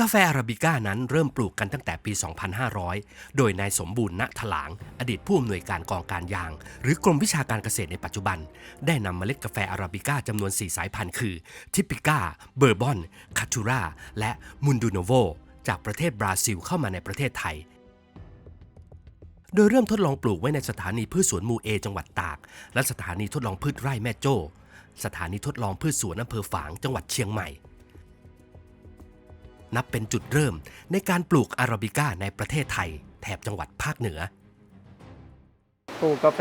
กาแฟอาราบิก้านั้นเริ่มปลูกกันตั้งแต่ปี 2500 โดยนายสมบูรณ์ณถลาง อดีตผู้อำนวยการกองการยาง หรือกรมวิชาการเกษตรในปัจจุบัน ได้นำเมล็ดกาแฟอาราบิก้าจำนวน 4 สายพันธุ์คือ ทิปิก้า เบอร์บอน คาทูรา และมุนดูโนโว จากประเทศบราซิลเข้ามาในประเทศไทยโดยเริ่มทดลองปลูกไว้ในสถานีพืชสวนมูเอ จังหวัดตาก และสถานีทดลองพืชไร่แม่โจ้ สถานีทดลองพืชสวนอำเภอฝางจังหวัดเชียงใหม่ นับเป็นจุดเริ่มในการปลูกอาราบิก้าในประเทศไทย แถบจังหวัดภาคเหนือ ปลูกกาแฟ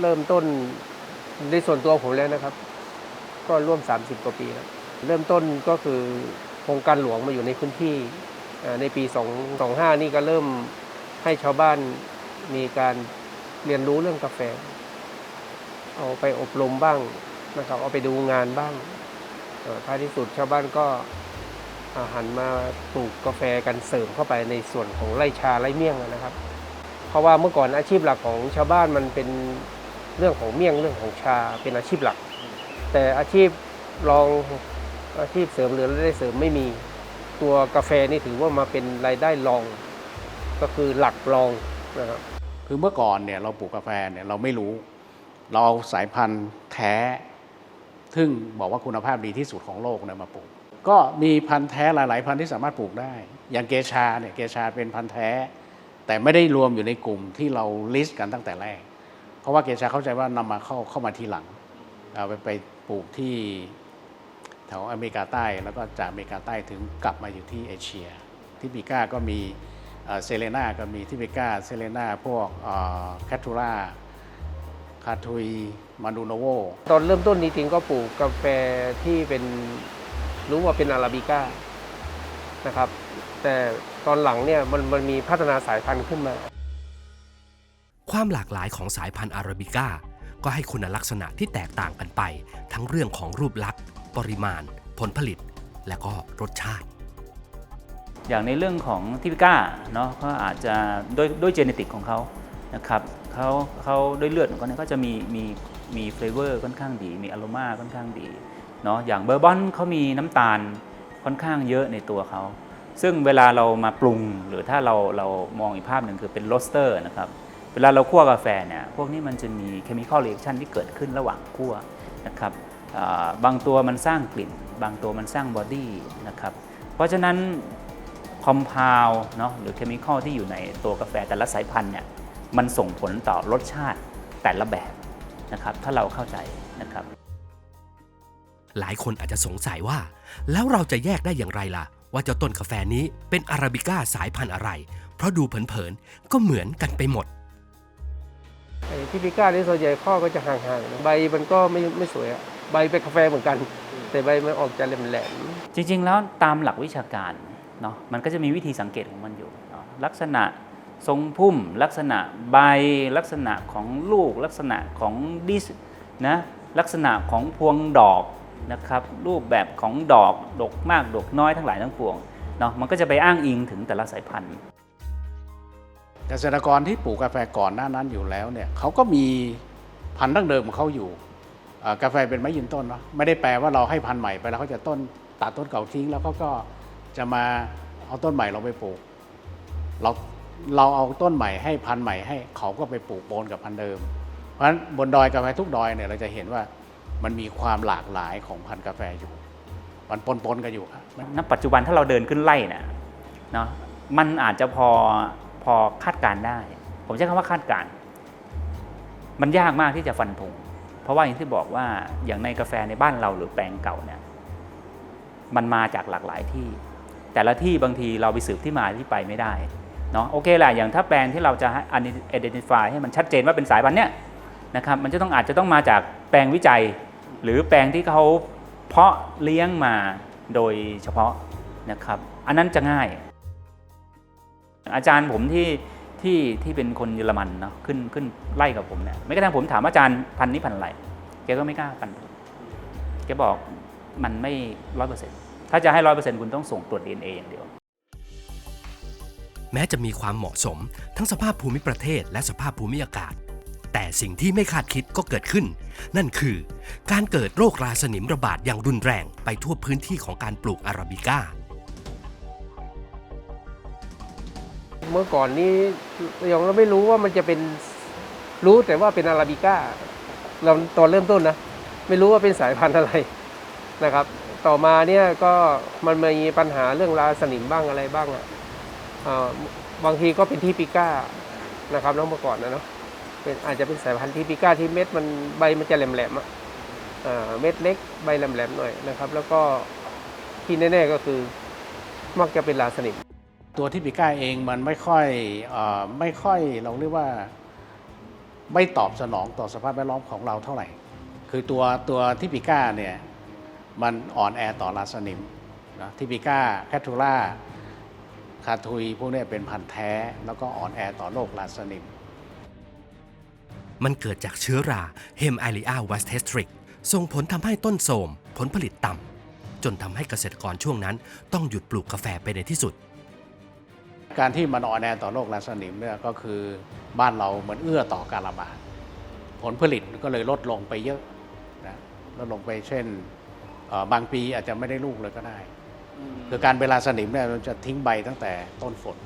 เริ่มต้นในส่วนตัวผมแล้วนะครับ ก็ร่วม 30 กว่าปีแล้วเริ่มต้นก็คือโครงการหลวงมาอยู่ในพื้นที่เอ่อในปี 2 25 นี่ก็เริ่มให้ชาวบ้านมีการเรียนรู้เรื่องกาแฟ เอาไปอบรมบ้างนะครับเอาไปดูงานบ้างท้ายที่สุดชาวบ้านก็ หันมาปลูกกาแฟกันเสริมเข้าไปในส่วนของไร่ชาไร่เมี่ยงนะครับ เพราะว่าเมื่อก่อนอาชีพหลักของชาวบ้านมันเป็นเรื่องของเมี่ยงเรื่องของชาเป็นอาชีพหลัก แต่อาชีพรองอาชีพเสริมหรือรายได้เสริมไม่มีตัวกาแฟนี่ถือว่ามาเป็นรายได้รองก็คือหลักรองนะครับคือเมื่อก่อนเนี่ยเราปลูกกาแฟเนี่ยเราไม่รู้ เราเอาสายพันธุ์แท้ ซึ่งบอกว่าคุณภาพดีที่สุดของโลกเนี่ยมาปลูก ก็มีพันธุ์แท้หลาย ๆ พันธุ์ที่สามารถปลูกได้ อย่างเกชาเนี่ยเกชาเป็นพันธุ์แท้ แต่ไม่ได้รวมอยู่ในกลุ่มที่เราลิสต์กันตั้งแต่แรก เพราะว่าเกชาเข้าใจว่านำมาเข้าเข้ามาทีหลังเอาไปไปปลูกที่แถวอเมริกาใต้แล้วก็จากอเมริกาใต้ถึงกลับมาอยู่ที่เอเชีย ที่ปิก้าก็มีเซเลนาก็มีที่ปิก้าเซเลนาพวกแคทูราคาทุยมาดูโนโวตอนเริ่มต้นนี้จริงก็ปลูกกาแฟที่เป็น รู้ว่าเป็นอาราบิก้านะครับ แต่ตอนหลังเนี่ยมันมันมีพัฒนาสายพันธุ์ขึ้นมา ความหลากหลายของสายพันธุ์อาราบิก้าก็ให้คุณลักษณะที่แตกต่างกันไป ทั้งเรื่องของรูปลักษณ์ ปริมาณ ผลผลิต และก็รสชาติ อย่างในเรื่องของทิปิก้าเนาะเขาอาจจะด้วยด้วยเจเนติกของเขานะครับเขาเขาด้วยเลือดของเขาเนี่ยก็จะมีมีมีเฟลเวอร์ค่อนข้างดี มีอโรมาค่อนข้างดี เนาะอย่างเบอร์บอนเขามีน้ำตาลค่อนข้างเยอะในตัวเขา ซึ่งเวลาเรามาปรุงหรือถ้าเราเรามองอีกภาพหนึ่งคือเป็นโรสเตอร์นะครับเวลาเราคั่วกาแฟเนี่ยพวกนี้มันจะมีเคมีคอลเรีแอคชันที่เกิดขึ้นระหว่างคั่วนะครับบางตัวมันสร้างกลิ่น บางตัวมันสร้างบอดี้นะครับเพราะฉะนั้นคอมเพลเนาะหรือเคมีคอลที่อยู่ในตัวกาแฟแต่ละสายพันธุ์เนี่ยมันส่งผลต่อรสชาติแต่ละแบบนะครับถ้าเราเข้าใจนะครับ หลายคนอาจจะสงสัยว่า แล้วเราจะแยกได้อย่างไรล่ะ ว่าเจ้าต้นกาแฟนี้เป็นอาราบิก้าสายพันธุ์อะไร เพราะดูเผินๆก็เหมือนกันไปหมดไอ้ที่พิก้านี่ส่วนใหญ่ข้อก็จะห่างๆนะใบมันก็ไม่ไม่สวยอะใบเป็นกาแฟเหมือนกัน แต่ใบมันออกจะแหลมจริง ๆ แล้วตามหลักวิชาการเนาะมันก็จะมีวิธีสังเกตของมันอยู่เนาะลักษณะทรงพุ่ม ลักษณะใบลักษณะของลูกลักษณะของดิสนะลักษณะของพวงดอก นะครับรูปแบบของดอกดกมากดกน้อยทั้งหลายทั้งปวงเนาะมันก็จะไปอ้างอิงถึงแต่ละสายพันธุ์ เกษตรกรที่ปลูกกาแฟก่อนหน้านั้นอยู่แล้วเนี่ยเขาก็มีพันธุ์ดั้งเดิมของเขาอยู่กาแฟเป็นไม้ยืนต้นเนาะไม่ได้แปลว่าเราให้พันธุ์ใหม่ไปแล้วเขาจะต้นตัดต้นเก่าทิ้ง แล้วเขาก็จะมาเอาต้นใหม่เราไปปลูกเราเราเอาต้นใหม่ให้พันธุ์ใหม่ให้เขาก็ไปปลูกปนกับพันธุ์เดิม เพราะฉะนั้นบนดอยกาแฟทุกดอยเนี่ยเราจะเห็นว่า มันมีความหลากหลายของพันธุ์กาแฟอยู่ มันปนๆกันอยู่ครับณปัจจุบันถ้าเราเดินขึ้นไล่นี่ยเนาะมันอาจจะพอพอคาดการได้ ผมใช้คำว่าคาดการมันยากมากที่จะฟันธงเพราะว่าอย่างที่บอกว่าอย่างในกาแฟในบ้านเราหรือแปลงเก่าเนี่ยมันมาจากหลากหลายที่ แต่ละที่บางทีเราไปสืบที่มาที่ไปไม่ได้เนาะโอเคแหละอย่างถ้าแปลงที่เราจะให้ identify ให้มันชัดเจนว่าเป็นสายพันธุ์เนี่ยนะครับมันจะต้องอาจจะต้องมาจากแปลงวิจัย หรือแปลงที่เขาเพาะเลี้ยงมาโดยเฉพาะนะครับ อันนั้นจะง่าย อาจารย์ผมที่ที่ที่เป็นคนเยอรมันเนาะขึ้นขึ้นไล่กับผมเนี่ยไม่กระทั่งผมถามอาจารย์พันนี้พันอะไรแกก็ไม่กล้าฟันแกบอกมันไม่ร้อยเปอร์เซ็นต์ถ้าจะให้ร้อยเปอร์เซ็นต์คุณต้องส่งตรวจ DNA อย่างเดียว แม้จะมีความเหมาะสม ทั้งสภาพภูมิประเทศและสภาพภูมิอากาศ แต่สิ่งที่ไม่คาดคิดก็เกิดขึ้น นั่นคือ การเกิดโรคราสนิมระบาดอย่างรุนแรงไปทั่วพื้นที่ของการปลูกอาราบิก้า เมื่อก่อนนี้ยังเราไม่รู้ว่ามันจะเป็นรู้แต่ว่าเป็นอาราบิก้า เราตอนเริ่มต้นนะ ไม่รู้ว่าเป็นสายพันธุ์อะไรนะครับ ต่อมาเนี่ยก็มันมีปัญหาเรื่องราสนิมบ้างอะไรบ้างอะอ่าบางทีก็เป็นที่ปิก้านะครับแล้วเมื่อก่อนนะเนาะ เป็นอาจจะเป็นสายพันธุ์ที่ปิก้าที่เม็ดมันใบมันจะแหลมๆอะอ่าเม็ดเล็กใบแหลมๆหน่อยนะครับ แล้วก็ที่แน่ๆก็คือมักจะเป็นราสนิมตัวที่ปิก้าเองมันไม่ค่อยอไม่ค่อยเราเรียกว่าไม่ตอบสนองต่อสภาพแวดล้อมของเราเท่าไหร่ คือตัวตัวที่ปิก้าเนี่ยมันอ่อนแอต่อราสนิมนะที่ปิก้าแคทูล่าคาทุยพวกเนี้เป็นพันธุ์แท้ แล้วก็อ่อนแอต่อโรคราสนิม มันเกิดจากเชื้อราเฮมไอริอาวัสเทสตริกส่งผลทำให้ต้นโทมผลผลิตต่ำจนทำให้เกษตรกรช่วงนั้น ต้องหยุดปลูกกาแฟไปในที่สุด การที่มันอ่อนแอต่อโรคราสนิมเนี่ยก็คือบ้านเราเหมือนเอื้อต่อการระบาดผลผลิตก็เลยลดลงไปเยอะนะลดลงไปเช่นบางปีอาจจะไม่ได้ลูกเลยก็ได้ คือการเวลาสนิมเนี่ยมันจะทิ้งใบตั้งแต่ต้นฝน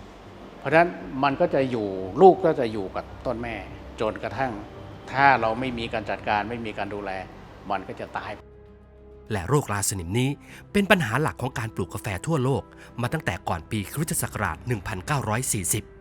เพราะฉะนั้นมันก็จะอยู่ลูกก็จะอยู่กับต้นแม่ จนกระทั่งถ้าเราไม่มีการจัดการไม่มีการดูแล มันก็จะตาย และโรคราสนิมนี้เป็นปัญหาหลักของการปลูกกาแฟทั่วโลกมาตั้งแต่ก่อนปีคริสตศักราช 1940